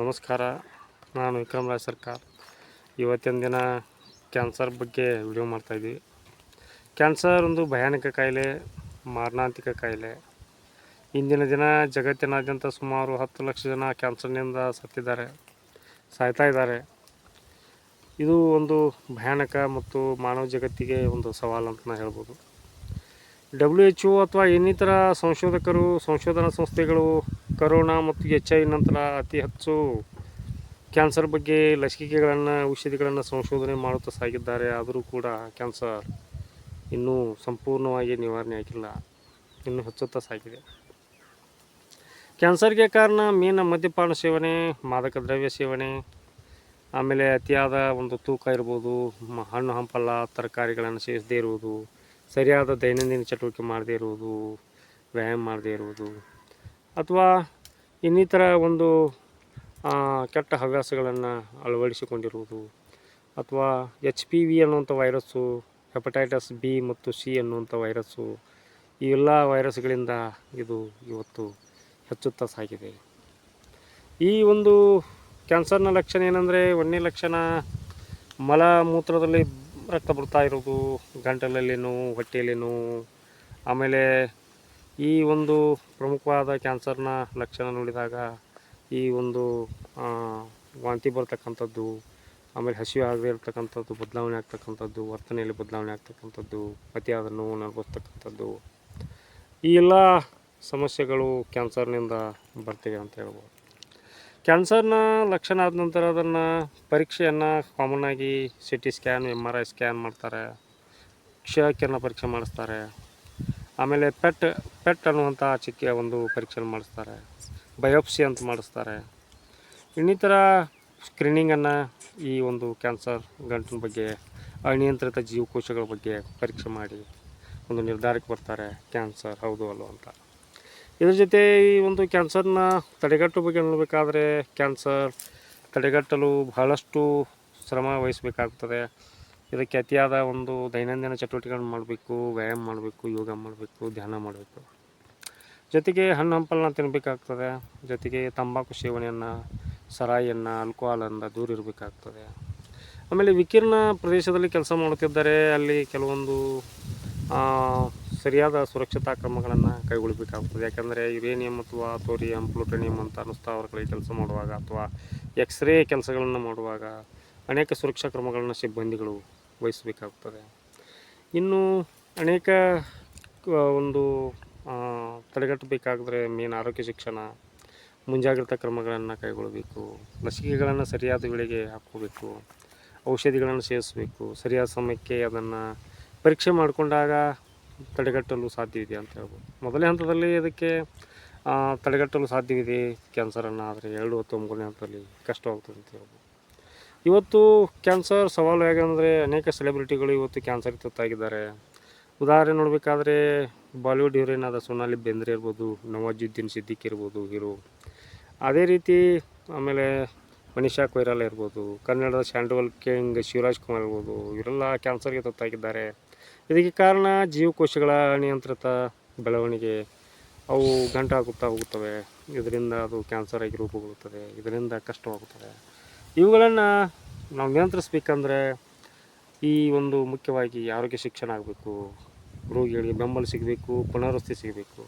ನಮಸ್ಕಾರ. ನಾನು ವಿಕ್ರಮ್ ರಾಜ್ ಸರ್ಕಾರ್. ಇವತ್ತಿನ ದಿನ ಕ್ಯಾನ್ಸರ್ ಬಗ್ಗೆ ವಿಡಿಯೋ ಮಾಡ್ತಾಯಿದ್ವಿ ಕ್ಯಾನ್ಸರ್ ಒಂದು ಭಯಾನಕ ಕಾಯಿಲೆ, ಮಾರಣಾಂತಿಕ ಕಾಯಿಲೆ. ಇಂದಿನ ದಿನ ಜಗತ್ತಿನಾದ್ಯಂತ ಸುಮಾರು ಹತ್ತು ಲಕ್ಷ ಜನ ಕ್ಯಾನ್ಸರ್ನಿಂದ ಸತ್ತಿದ್ದಾರೆ, ಸಾಯ್ತಾ ಇದ್ದಾರೆ. ಇದು ಒಂದು ಭಯಾನಕ ಮತ್ತು ಮಾನವ ಜಗತ್ತಿಗೆ ಒಂದು ಸವಾಲು ಅಂತ ನಾನು ಹೇಳ್ಬೋದು. ಡಬ್ಲ್ಯೂ ಎಚ್ ಒ ಅಥವಾ ಇನ್ನಿತರ ಸಂಶೋಧಕರು, ಸಂಶೋಧನಾ ಸಂಸ್ಥೆಗಳು ಕರೋನಾ ಮತ್ತು ಎಚ್ ಐ ನಂತರ ಅತಿ ಹೆಚ್ಚು ಕ್ಯಾನ್ಸರ್ ಬಗ್ಗೆ ಲಸಿಕೆಗಳನ್ನು, ಔಷಧಿಗಳನ್ನು ಸಂಶೋಧನೆ ಮಾಡುತ್ತಾ ಸಾಗಿದ್ದಾರೆ. ಆದರೂ ಕೂಡ ಕ್ಯಾನ್ಸರ್ ಇನ್ನೂ ಸಂಪೂರ್ಣವಾಗಿ ನಿವಾರಣೆ ಆಗಿಲ್ಲ. ಇನ್ನೂ ಹೆಚ್ಚುತ್ತಾ ಸಾಗಿದೆ. ಕ್ಯಾನ್ಸರ್ಗೆ ಕಾರಣ ಮೀನ ಮದ್ಯಪಾನ ಸೇವನೆ, ಮಾದಕ ದ್ರವ್ಯ ಸೇವನೆ, ಆಮೇಲೆ ಅತಿಯಾದ ಒಂದು ತೂಕ ಇರ್ಬೋದು ಹಣ್ಣು ಹಂಪಲ್ಲ ತರಕಾರಿಗಳನ್ನು ಸೇವಿಸದೇ ಇರುವುದು, ಸರಿಯಾದ ದೈನಂದಿನ ಚಟುವಟಿಕೆ ಮಾಡದೇ ಇರುವುದು, ವ್ಯಾಯಾಮ ಮಾಡದೇ ಇರುವುದು ಅಥವಾ ಇನ್ನಿತರ ಒಂದು ಕೆಟ್ಟ ಹವ್ಯಾಸಗಳನ್ನು ಅಳವಡಿಸಿಕೊಂಡಿರುವುದು, ಅಥವಾ ಎಚ್ ಪಿ ವಿ ಅನ್ನುವಂಥ ವೈರಸ್ಸು, ಹೆಪಟೈಟಸ್ ಬಿ ಮತ್ತು ಸಿ ಅನ್ನುವಂಥ ವೈರಸ್ಸು, ಈ ಎಲ್ಲ ವೈರಸ್ಗಳಿಂದ ಇದು ಇವತ್ತು ಹೆಚ್ಚುತ್ತಾ ಸಾಗಿದೆ. ಈ ಒಂದು ಕ್ಯಾನ್ಸರ್ನ ಲಕ್ಷಣ ಏನಂದರೆ ಒಂದನೇ ಲಕ್ಷಣ, ಮಲ ಮೂತ್ರದಲ್ಲಿ ರಕ್ತ ಬರ್ತಾ ಇರೋದು ಗಂಟಲಲ್ಲಿ ನೋವು ಹೊಟ್ಟೆಯಲ್ಲಿ ನೋವು ಆಮೇಲೆ ಈ ಒಂದು ಪ್ರಮುಖವಾದ ಕ್ಯಾನ್ಸರ್ನ ಲಕ್ಷಣ ನೋಡಿದಾಗ ಈ ಒಂದು ವಾಂತಿ ಬರ್ತಕ್ಕಂಥದ್ದು, ಆಮೇಲೆ ಹಸಿವು ಆಗದೇ ಇರತಕ್ಕಂಥದ್ದು, ಬದಲಾವಣೆ ಆಗ್ತಕ್ಕಂಥದ್ದು, ವರ್ತನೆಯಲ್ಲಿ ಬದಲಾವಣೆ ಆಗ್ತಕ್ಕಂಥದ್ದು, ಅತಿಯಾದ ನೋವು ಅನುಭವಿಸ್ತಕ್ಕಂಥದ್ದು, ಈ ಎಲ್ಲ ಸಮಸ್ಯೆಗಳು ಕ್ಯಾನ್ಸರ್ನಿಂದ ಬರ್ತಿವೆ ಅಂತ ಹೇಳ್ಬೋದು. ಕ್ಯಾನ್ಸರ್ನ ಲಕ್ಷಣ ಆದ ನಂತರ ಅದನ್ನು ಪರೀಕ್ಷೆಯನ್ನು ಕಾಮನ್ನಾಗಿ C T scan M R I scan ಮಾಡ್ತಾರೆ. ಕ್ಷಯಕ್ಕೆ ಪರೀಕ್ಷೆ ಮಾಡಿಸ್ತಾರೆ. ಆಮೇಲೆ ಪೆಟ್ ಪೆಟ್ ಅನ್ನುವಂಥ ಚಿಕ್ಕೆ ಒಂದು ಪರೀಕ್ಷೆ ಮಾಡಿಸ್ತಾರೆ. ಬಯೋಪ್ಸಿ ಅಂತ ಮಾಡಿಸ್ತಾರೆ. ಇನ್ನಿತರ ಸ್ಕ್ರೀನಿಂಗನ್ನು ಈ ಒಂದು ಕ್ಯಾನ್ಸರ್ ಗಂಟಿನ ಬಗ್ಗೆ, ಅನಿಯಂತ್ರಿತ ಜೀವಕೋಶಗಳ ಬಗ್ಗೆ ಪರೀಕ್ಷೆ ಮಾಡಿ ಒಂದು ನಿರ್ಧಾರಕ್ಕೆ ಬರ್ತಾರೆ, ಕ್ಯಾನ್ಸರ್ ಹೌದು ಅಲ್ಲೋ ಅಂತ. ಇದ್ರ ಜೊತೆ ಈ ಒಂದು ಕ್ಯಾನ್ಸರ್ನ ತಡೆಗಟ್ಟುವ ಬಗ್ಗೆ ನೋಡಬೇಕಾದ್ರೆ ಕ್ಯಾನ್ಸರ್ ತಡೆಗಟ್ಟಲು ಬಹಳಷ್ಟು ಶ್ರಮ ವಹಿಸಬೇಕಾಗ್ತದೆ. ಇದಕ್ಕೆ ಅತಿಯಾದ ಒಂದು ದೈನಂದಿನ ಚಟುವಟಿಕೆಗಳನ್ನು ಮಾಡಬೇಕು, ವ್ಯಾಯಾಮ ಮಾಡಬೇಕು, ಯೋಗ ಮಾಡಬೇಕು, ಧ್ಯಾನ ಮಾಡಬೇಕು. ಜೊತೆಗೆ ಹಣ್ಣು ಹಂಪಲನ್ನ ತಿನ್ನಬೇಕಾಗ್ತದೆ ಜೊತೆಗೆ ತಂಬಾಕು ಸೇವನೆಯನ್ನು, ಸರಾಯಿಯನ್ನು ಆಲ್ಕೋಹಾಲನ್ನು ದೂರ ಇರಬೇಕಾಗ್ತದೆ. ಆಮೇಲೆ ವಿಕಿರಣ ಪ್ರದೇಶದಲ್ಲಿ ಕೆಲಸ ಮಾಡುತ್ತಿದ್ದರೆ ಅಲ್ಲಿ ಕೆಲವೊಂದು ಸರಿಯಾದ ಸುರಕ್ಷತಾ ಕ್ರಮಗಳನ್ನು ಕೈಗೊಳ್ಳಬೇಕಾಗ್ತದೆ. ಯಾಕೆಂದರೆ ಯುರೇನಿಯಂ ಅಥವಾ ಥೋರಿಯಂ ಪ್ಲೂಟೋನಿಯಂ ಅಂತ ಅನುಸ್ಥಾವರಗಳಿಗೆ ಕೆಲಸ ಮಾಡುವಾಗ ಅಥವಾ ಎಕ್ಸ್ರೇ ಕೆಲಸಗಳನ್ನು ಮಾಡುವಾಗ ಅನೇಕ ಸುರಕ್ಷಾ ಕ್ರಮಗಳನ್ನು ಸಿಬ್ಬಂದಿಗಳು ವಹಿಸಬೇಕಾಗ್ತದೆ. ಇನ್ನು ಅನೇಕ ಒಂದು ತಡೆಗಟ್ಟಬೇಕಾದ್ರೆ ಮೇನ್ ಆರೋಗ್ಯ ಶಿಕ್ಷಣ, ಮುಂಜಾಗ್ರತಾ ಕ್ರಮಗಳನ್ನು ಕೈಗೊಳ್ಳಬೇಕು, ಲಸಿಕೆಗಳನ್ನು ಸರಿಯಾದ ವೇಳೆಗೆ ಹಾಕ್ಕೋಬೇಕು, ಔಷಧಿಗಳನ್ನು ಸೇವಿಸಬೇಕು, ಸರಿಯಾದ ಸಮಯಕ್ಕೆ ಅದನ್ನು ಪರೀಕ್ಷೆ ಮಾಡಿಕೊಂಡಾಗ ತಡೆಗಟ್ಟಲು ಸಾಧ್ಯವಿದೆ ಅಂತ ಹೇಳ್ಬೋದು. ಮೊದಲನೇ ಹಂತದಲ್ಲಿ ಇದಕ್ಕೆ ತಡೆಗಟ್ಟಲು ಸಾಧ್ಯವಿದೆ, ಕ್ಯಾನ್ಸರನ್ನು ಆದರೆ ಎರಡು ಅಥವಾ ಮೂರನೇ ಹಂತದಲ್ಲಿ ಕಷ್ಟವಾಗ್ತದೆ ಅಂತ ಹೇಳ್ಬೋದು. ಇವತ್ತು ಕ್ಯಾನ್ಸರ್ ಸವಾಲು ಹೇಗೆಂದರೆ ಅನೇಕ ಸೆಲೆಬ್ರಿಟಿಗಳು ಇವತ್ತು ಕ್ಯಾನ್ಸರ್ ತುತ್ತಾಗಿದ್ದಾರೆ ಉದಾಹರಣೆ ನೋಡಬೇಕಾದ್ರೆ ಬಾಲಿವುಡ್ ಹೀರೋಯಿನ್ ಆದ ಸೋನಾಲಿ ಬೇಂದ್ರೆ ಇರ್ಬೋದು, ನವಾಜುದ್ದೀನ್ ಸಿದ್ದಿಕ್ ಇರ್ಬೋದು, ಹೀರೋ. ಅದೇ ರೀತಿ ಆಮೇಲೆ ಮನೀಷಾ ಕೊಯ್ರಾಲ ಇರ್ಬೋದು, ಕನ್ನಡದ ಸ್ಯಾಂಡೋಲ್ ಕಿಂಗ್ ಶಿವರಾಜ್ ಕುಮಾರ್ ಇರ್ಬೋದು, ಇವರೆಲ್ಲ ಕ್ಯಾನ್ಸರ್ಗೆ ತುತ್ತಾಗಿದ್ದಾರೆ. ಇದಕ್ಕೆ ಕಾರಣ ಜೀವಕೋಶಗಳ ಅನಿಯಂತ್ರಿತ ಬೆಳವಣಿಗೆ. ಅವು ಗಂಟಾಗುತ್ತಾ ಹೋಗುತ್ತವೆ. ಇದರಿಂದ ಅದು ಕ್ಯಾನ್ಸರ್ ಆಗಿ ರೂಪುಗೊಳ್ಳುತ್ತದೆ. ಇದರಿಂದ ಕಷ್ಟವಾಗುತ್ತದೆ. ಇವುಗಳನ್ನು ನಾವು ನಿಯಂತ್ರಿಸ್ಬೇಕಂದ್ರೆ ಈ ಒಂದು ಮುಖ್ಯವಾಗಿ ಆರೋಗ್ಯ ಶಿಕ್ಷಣ ಆಗಬೇಕು, ರೋಗಿಗಳಿಗೆ ಬೆಂಬಲ ಸಿಗಬೇಕು, ಪುನರ್ವಸತಿ ಸಿಗಬೇಕು.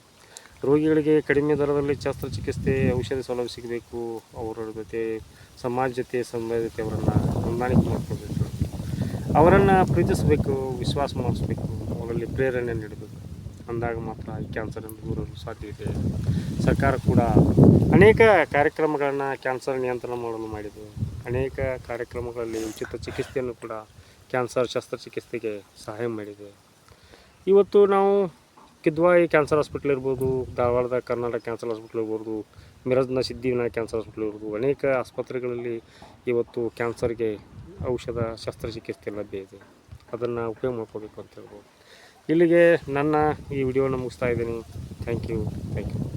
ರೋಗಿಗಳಿಗೆ ಕಡಿಮೆ ದರದಲ್ಲಿ ಶಸ್ತ್ರಚಿಕಿತ್ಸೆ, ಔಷಧಿ ಸೌಲಭ್ಯ ಸಿಗಬೇಕು. ಅವರ ಜೊತೆ ಸಮಾಜ ಜೊತೆ ಸಂಬಂಧಿತ ಅವರನ್ನು ಹೊಂದಾಣಿಕೆ ಮಾಡ್ಕೋಬೇಕು ಅವರನ್ನು ಪ್ರೀತಿಸಬೇಕು, ವಿಶ್ವಾಸ ಮಾಡಿಸ್ಬೇಕು, ಅವರಲ್ಲಿ ಪ್ರೇರಣೆ ನೀಡಬೇಕು. ಅಂದಾಗ ಮಾತ್ರ ಈ ಕ್ಯಾನ್ಸರಿಂದ ದೂರಲು ಸಾಧ್ಯ ಇದೆ. ಸರ್ಕಾರ ಕೂಡ ಅನೇಕ ಕಾರ್ಯಕ್ರಮಗಳನ್ನು ಕ್ಯಾನ್ಸರ್ ನಿಯಂತ್ರಣ ಮಾಡಲು ಮಾಡಿದೆ. ಅನೇಕ ಕಾರ್ಯಕ್ರಮಗಳಲ್ಲಿ ಉಚಿತ ಚಿಕಿತ್ಸೆಯನ್ನು ಕೂಡ ಕ್ಯಾನ್ಸರ್ ಶಸ್ತ್ರಚಿಕಿತ್ಸೆಗೆ ಸಹಾಯ ಮಾಡಿದೆ. ಇವತ್ತು ನಾವು ಕಿದ್ವಾಯಿ ಕ್ಯಾನ್ಸರ್ ಹಾಸ್ಪಿಟ್ಲ್ ಇರ್ಬೋದು, ಧಾರವಾಡದ ಕರ್ನಾಟಕ ಕ್ಯಾನ್ಸರ್ ಹಾಸ್ಪಿಟ್ಲ್ ಇರ್ಬೋದು, ಮಿರಜ್ನ ಸಿದ್ಧಿವಿನಾಯಕ ಕ್ಯಾನ್ಸರ್ ಹಾಸ್ಪಿಟ್ಲ್ ಇರ್ಬೋದು, ಅನೇಕ ಆಸ್ಪತ್ರೆಗಳಲ್ಲಿ ಇವತ್ತು ಕ್ಯಾನ್ಸರ್ಗೆ ಔಷಧ ಶಸ್ತ್ರಚಿಕಿತ್ಸೆ ಲಭ್ಯ ಇದೆ. ಅದನ್ನು ಉಪಯೋಗ ಮಾಡ್ಕೋಬೇಕು ಅಂತ ಹೇಳ್ಬೋದು. ಇಲ್ಲಿಗೆ ನನ್ನ ಈ ವಿಡಿಯೋನ ಮುಗಿಸ್ತಾ ಇದ್ದೀನಿ. Thank you. Thank you.